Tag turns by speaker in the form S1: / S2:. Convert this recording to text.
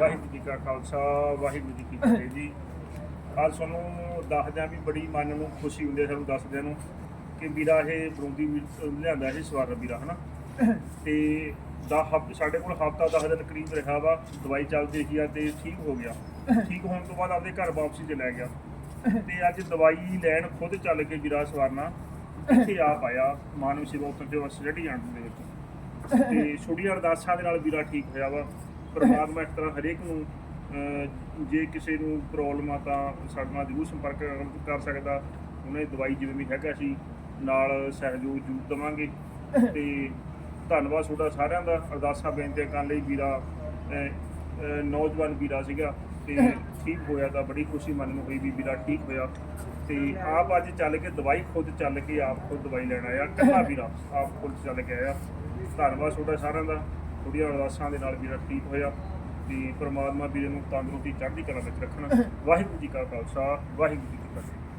S1: ਵਾਹਿਗੁਰੂ ਜੀ ਕਾ ਖਾਲਸਾ, ਵਾਹਿਗੁਰੂ ਜੀ ਕੀ ਫਤਿਹ ਜੀ। ਅੱਜ ਤੁਹਾਨੂੰ ਦੱਸਦਿਆਂ ਵੀ ਬੜੀ ਮਨ ਨੂੰ ਖੁਸ਼ੀ ਹੁੰਦੀ ਹੈ, ਸਾਨੂੰ ਦੱਸਦਿਆਂ ਨੂੰ ਕਿ ਵੀਰਾ ਇਹ ਬਰੂੰਦੀ ਲਿਆਂਦਾ ਇਹ ਸਵਾਰ ਵੀਰਾ, ਹਨਾ? ਤੇ ਦਾ ਹਫ, ਸਾਡੇ ਕੋਲ ਹਫਤਾ 10 ਦਿਨ ਕਰੀਬ ਰਿਹਾ ਵਾ, ਦਵਾਈ ਚੱਲਦੀ ਸੀ ਆ ਤੇ ਠੀਕ ਹੋ ਗਿਆ। ਠੀਕ ਹੋਣ ਤੋਂ ਬਾਅਦ ਆਪਦੇ ਘਰ ਵਾਪਸੀ ਤੇ ਲੈ ਗਿਆ। ਤੇ ਅੱਜ ਦਵਾਈ ਲੈਣ ਖੁਦ ਚੱਲ ਕੇ ਵੀਰਾ ਸਵਾਰਨਾ ਇੱਥੇ ਆ ਪਾਇਆ, ਮਾਨਵ ਸੇਵਾ ਉੱਤਰ ਜੋ ਸਟੱਡੀ ਜਾਣ ਦੇ ਵਿੱਚ। ਤੇ ਛੋਟੀਆਂ ਅਰਦਾਸਾਂ ਦੇ ਨਾਲ ਵੀਰਾ ਠੀਕ ਹੋਇਆ ਵਾ। ਪਰਮਾਤਮਾ ਇਸ ਤਰ੍ਹਾਂ ਹਰੇਕ ਨੂੰ ਜੇ ਕਿਸੇ ਨੂੰ ਪ੍ਰੋਬਲਮ ਆ ਤਾਂ ਸਾਡੇ ਨਾਲ ਜ਼ਰੂਰ ਸੰਪਰਕ ਕਰ ਸਕਦਾ। ਉਹਨੇ ਦਵਾਈ ਜਿਵੇਂ ਵੀ ਹੈਗਾ ਸੀ, ਨਾਲ ਸਹਿਯੋਗ ਜ਼ਰੂਰ ਦੇਵਾਂਗੇ। ਤੇ ਧੰਨਵਾਦ ਤੁਹਾਡਾ ਸਾਰਿਆਂ ਦਾ। ਅਰਦਾਸਾਂ ਬੇਨਤੀਆਂ ਕਰਨ ਲਈ ਵੀਰਾ ਨੌਜਵਾਨ ਵੀਰਾ ਸੀਗਾ। ਤੇ ਠੀਕ ਹੋਇਆ ਤਾਂ ਬੜੀ ਖੁਸ਼ੀ ਮਨ ਨੂੰ ਹੋਈ ਵੀ ਵੀਰਾ ਠੀਕ ਹੋਇਆ। ਤੇ ਆਪ ਅੱਜ ਚੱਲ ਕੇ ਦਵਾਈ ਖੁਦ ਚੱਲ ਕੇ ਆਪ ਖੁਦ ਦਵਾਈ ਲੈਣ ਆਇਆ। ਕੱਲਾ ਵੀਰਾ ਆਪ ਖੁਦ ਚੱਲ ਕੇ ਆਇਆ। ਧੰਨਵਾਦ ਤੁਹਾਡਾ ਸਾਰਿਆਂ ਦਾ। ਥੋੜੀਆਂ ਅਰਦਾਸਾਂ ਦੇ ਨਾਲ ਵੀਰਾ ਠੀਕ ਹੋਇਆ ਤੇ ਪ੍ਰਮਾਤਮਾ ਵੀਰੇ ਨੂੰ ਤੰਦਰੁਸਤੀ ਚੜ੍ਹਦੀ ਕਲਾ ਵਿੱਚ ਰੱਖਣਾ। ਵਾਹਿਗੁਰੂ ਜੀ ਕਾ ਖਾਲਸਾ ਵਾਹਿਗੁਰੂ ਜੀ ਕੀ ਫਤਿਹ।